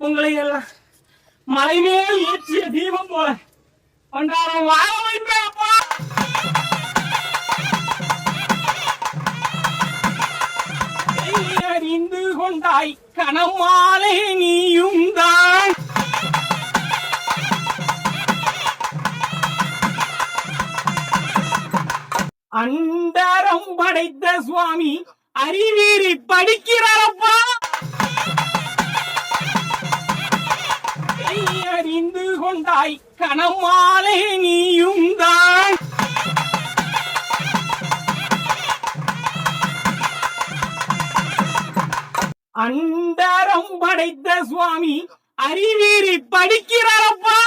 உங்களை எல்லாம் மலை மேல் ஏற்றிய தீபம் போல பண்டாரம் வாழ வைப்பேன் அப்பா. அறிந்து கொண்டாய் கனமாலே நீயும் தான். அண்டரம் படைத்த சுவாமி அறிவீறி படிக்கிறாரப்பா அறிந்து கொண்டாய் கணமாலை நீயும் தான் அண்டரம் படைத்த சுவாமி அறிவீறி படிக்கிறாரப்பா.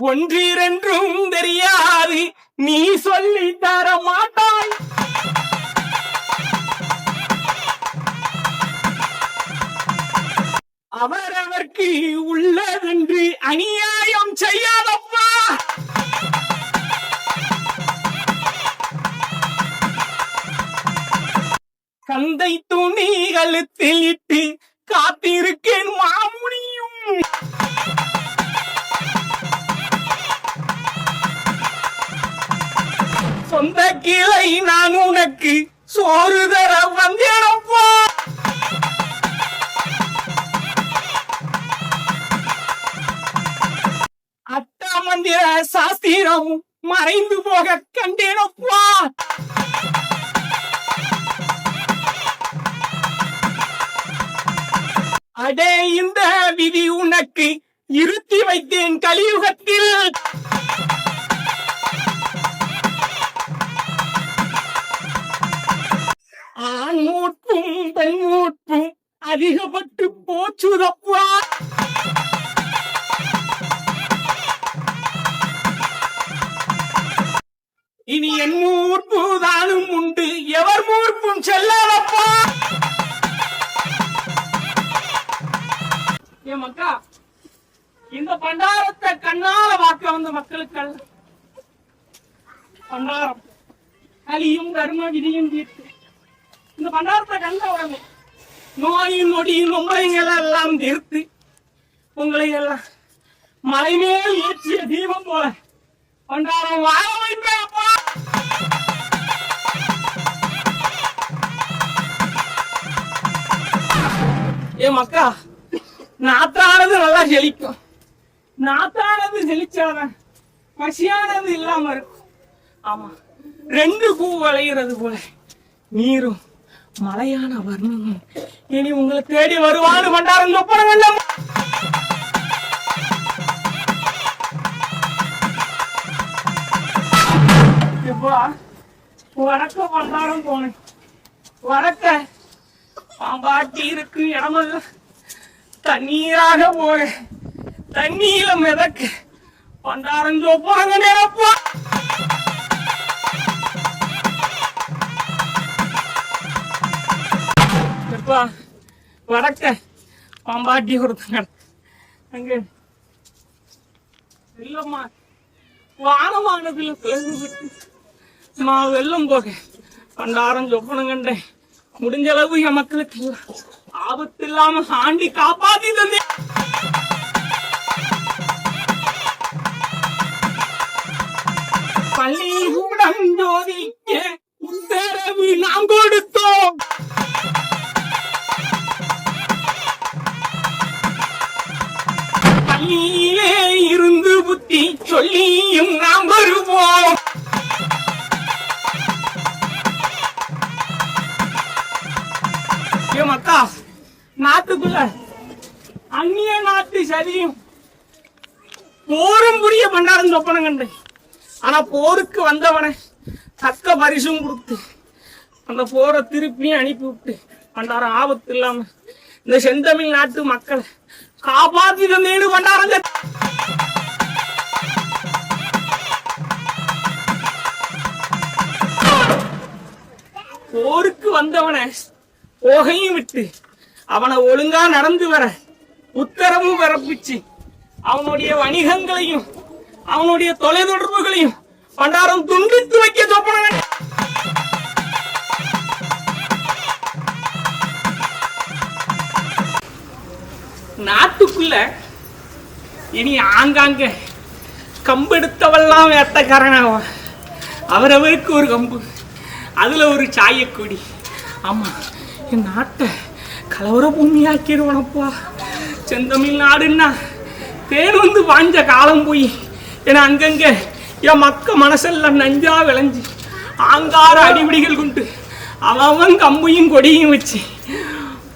ஒன்றிரன்றும் தெரியாது நீ சொல்லி தர மாட்ட அவரவர்க்கு உள்ளதென்று அநியாயம் செய்யாதப்பா. கந்தை துணி கழுத்தில் இட்டு காத்திருக்கேன் மாமுனியும். சொந்த கிளை நான் உனக்கு சோறு தர வந்தேனப்பா. மந்திர சாஸ்திரம் மறைந்து போக கண்டேனப்பா அடே இந்த விதி உனக்கு இருத்தி வைத்தேன் கலியுகத்தில். ஆண் மூட்பும் பெண் மூட்பும் அதிகப்பட்டு போச்சுதப்பா! செல்லாதப்பா. ஏ மக்கா இந்த பண்டாரத்தை கண்ணால பார்க்க வந்த மக்களுக்கு பண்டாரம் கலியும் தர்ம விதியும் தீர்த்து. இந்த பண்டாரத்தை கண்ட உடனே நோயும் நொடியும் நொம்பைகள் எல்லாம் தீர்த்து உங்களை எல்லாம் மலை மேல் ஏற்றிய தீபம் போல பண்டாரம் வாழ ஏ மக்கா நாத்தானது நல்லா செழிக்கும் நாத்தானது செழிச்சாதான் பசியானது இல்லாம இருக்கும். ஆமா ரெண்டு பூ வளைகிறது போல நீரும் மலையான வர்ணமும். இனி உங்களை தேடி வருவான்னு பண்டாரம் சொப்பன வேண்டாம் எப்பா வடக்க பண்டாரம் போனேன். வடக்க பாம்பாட்டி இருக்கு இடமெல்லாம் தண்ணீராக போக தண்ணீர மிதக்க பண்டாரம் சொப்பாங்க நேரப்பா. எப்பா வடக்க பாம்பாட்டி ஒருத்தங்க அங்க வெள்ளம்மா வானமானதுல பிளவு விட்டு நான் வெள்ளம் போக பண்டாரம் சொப்பனம் கண்டேன். முடிஞ்ச அளவு என் மக்களுக்கு ஆபத்து இல்லாம ஆண்டி காப்பாத்தி தந்தேன் பள்ளிக்கூடம் ஜோதிக்க உத்தரவு நாம் கொடுத்தோம். பள்ளியிலே இருந்து புத்தி சொல்லியும் நாம் வருவோம். நாட்டுக்குள்ள அந்நிய நாட்டு சதியும் போரும் புரிய பண்டாரம் சொப்பனம் கண்டேன் ஆனா போருக்கு வந்தவனை தக்க பரிசும் கொடுத்து அந்த போரை திருப்பியும் அனுப்பி விட்டு பண்டாரம் ஆபத்து இல்லாம இந்த செந்தமிழ் நாட்டு மக்களை காப்பாத்தி தந்தேன்னு பண்டாரம் போருக்கு வந்தவனை போகையும் விட்டு அவனை ஒழுங்கா நடந்து வர உத்தரவும் பிறப்பிச்சு. அவனுடைய வணிகங்களையும் அவனுடைய தொலைதொடர்புகளையும் பண்டாரம் துண்டித்து வைக்க சொப்பன நாட்டுக்குள்ள இனி ஆங்காங்க கம்பெடுத்தவெல்லாம் வேட்டக்காரனாவான் அவரவருக்கு ஒரு கம்பு அதுல ஒரு சாயக்கொடி. ஆமா என் நாட்டை கலவர பூமியாக்கிடுவனப்பா செந்தமிழ் நாடுன்னா தேன் வந்து வாஞ்ச காலம் போய். ஏன்னா அங்கங்க என் மக்க மனசெல்லாம் நஞ்சா விளைஞ்சு. ஆங்கார அடிபிடிகள் கொண்டு. அவன் கம்பையும் கொடியும் வச்சு.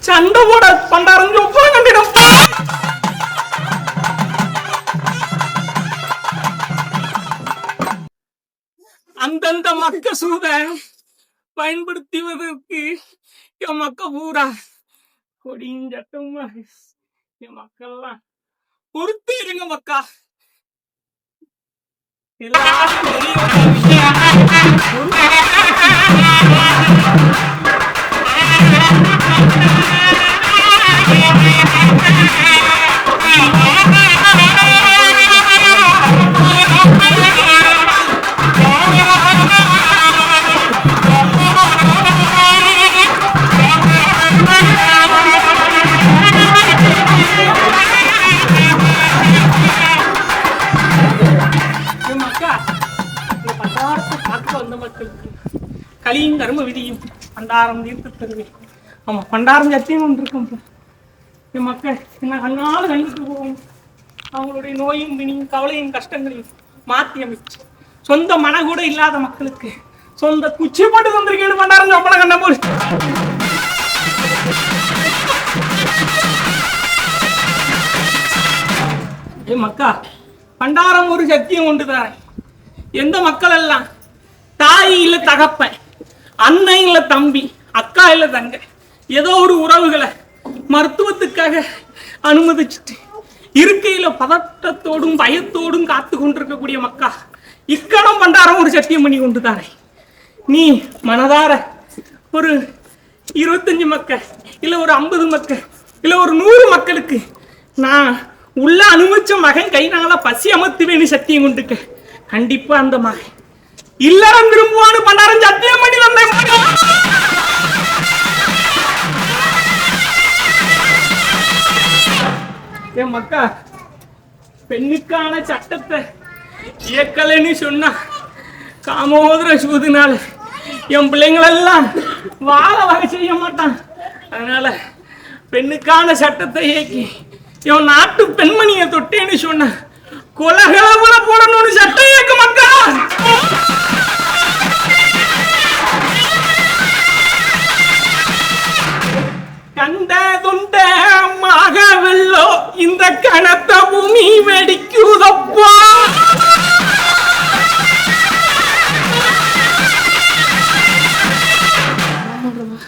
சண்டை போட பண்டாரம் ஒப்பம் அந்தந்த மக்க சூத பயன்படுத்துவதற்கு என் மக்க பூரா கொடியும் சட்டமா என் மக்கள்லாம் பொறுத்து இருங்க மக்கா எல்லாரும் பெரியவங்க. மக்களுக்கு கலியும் கர்ம விதியும் பண்டாரம் தீர்த்து தருவேன் ஆமா பண்டாரம் சத்தியம் ஒன்று இருக்கும் என் மக்கள் என்ன கண்ணால் கண்டிட்டு போவோம் அவங்களுடைய நோயும் வினியும் கவலையும் கஷ்டங்களையும் மாற்றி அமைச்சு. சொந்த மன கூட இல்லாத மக்களுக்கு சொந்த குச்சி போட்டு தந்திருக்கேன்னு பண்டாரம் சம்பளம் கண்ண போல. ஏ மக்கா பண்டாரம் ஒரு சத்தியம் கொண்டு தரேன் எந்த மக்கள் எல்லாம் தாய் இல்ல தகப்பன் அண்ணன் இல்ல தம்பி அக்கா இல்ல தங்க ஏதோ ஒரு உறவுகளை மருத்துவத்துக்காக அனுமதிச்சுட்டு இருக்கையில பதட்டத்தோடும் பயத்தோடும் காத்து கொண்டிருக்கக்கூடிய மக்கா இக்கடம் பண்டாரம் ஒரு சத்தியம் பண்ணி கொண்டு தாரே நீ மனதார ஒரு இருபத்தஞ்சு மக்கள் இல்ல ஒரு ஐம்பது மக்கள் இல்ல ஒரு நூறு மக்களுக்கு நான் உள்ள அனுபவிச்ச மகன் கை நாங்களா பசி அமர்த்துவேன்னு சத்தியம் கொண்டுக்க. கண்டிப்பா அந்த மகன். இல்லறம் திரும்புவான்னு பண்டாரம் சத்தியம் பண்ணி வந்தேன் என் மக்கா பெண்ணுக்கான சட்டத்தை இயக்கலைன்னு சொன்னா காமோதர சூதுனால என் பிள்ளைங்களெல்லாம் வாழ வகை செய்ய மாட்டான். அதனால பெண்ணுக்கான சட்டத்தை இயக்கி என் நாட்டு பெண்மணியை தொட்டேன்னு சொன்ன கொலகலவர போடணும்னு சட்டம் இயக்க மக்கா. നീ വെടിക്കൂതപ്പാ ஆமாம் பிரபா